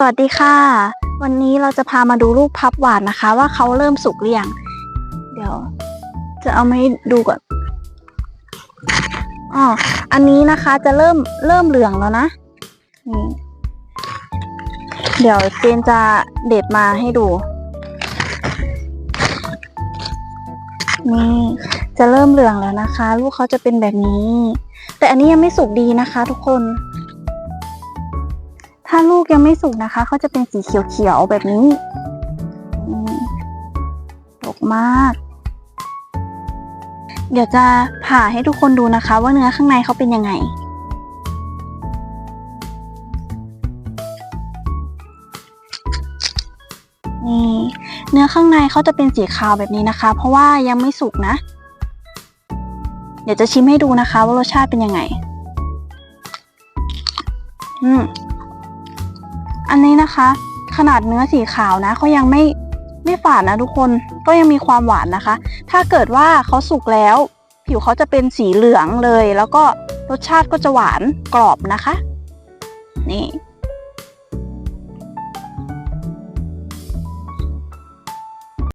สวัสดีค่ะ วันนี้เราจะพามาดูลูกพับหวานนะคะ ว่าเขาเริ่มสุกหรือยังเดี๋ยว จะเอามาให้ดูก่อนอ๋ออันนี้นะคะจะเริ่มเริ่มเหลืองแล้วนะนี่เดี๋ยวเจนจะเด็ดมาให้ดู นี่จะเริ่มเหลืองแล้วนะคะ ลูกเขาจะเป็นแบบนี้ แต่อันนี้ยังไม่สุกดีนะคะ ทุกคน ถ้าลูกยังไม่สุกนะคะเขาจะเป็นสีเขียวๆแบบนี้อืมดกมาก เดี๋ยวจะผ่าให้ทุกคนดูนะคะ ว่าเนื้อข้างในเขาเป็นยังไง นี่เนื้อข้างในเขาจะเป็นสีขาวแบบนี้นะคะ เพราะว่ายังไม่สุกนะ เดี๋ยวจะชิมให้ดูนะคะว่ารสชาติเป็นยังไง อืม อันนี้นะคะ ขนาดเนื้อสีขาวนะเขายังไม่ไม่ฝาดนะทุกคนก็ยังมีความหวานนะคะ ถ้าเกิดว่าเขาสุกแล้ว ผิวเขาจะเป็นสีเหลืองเลย แล้วก็รสชาติก็จะหวานกรอบนะคะ นี่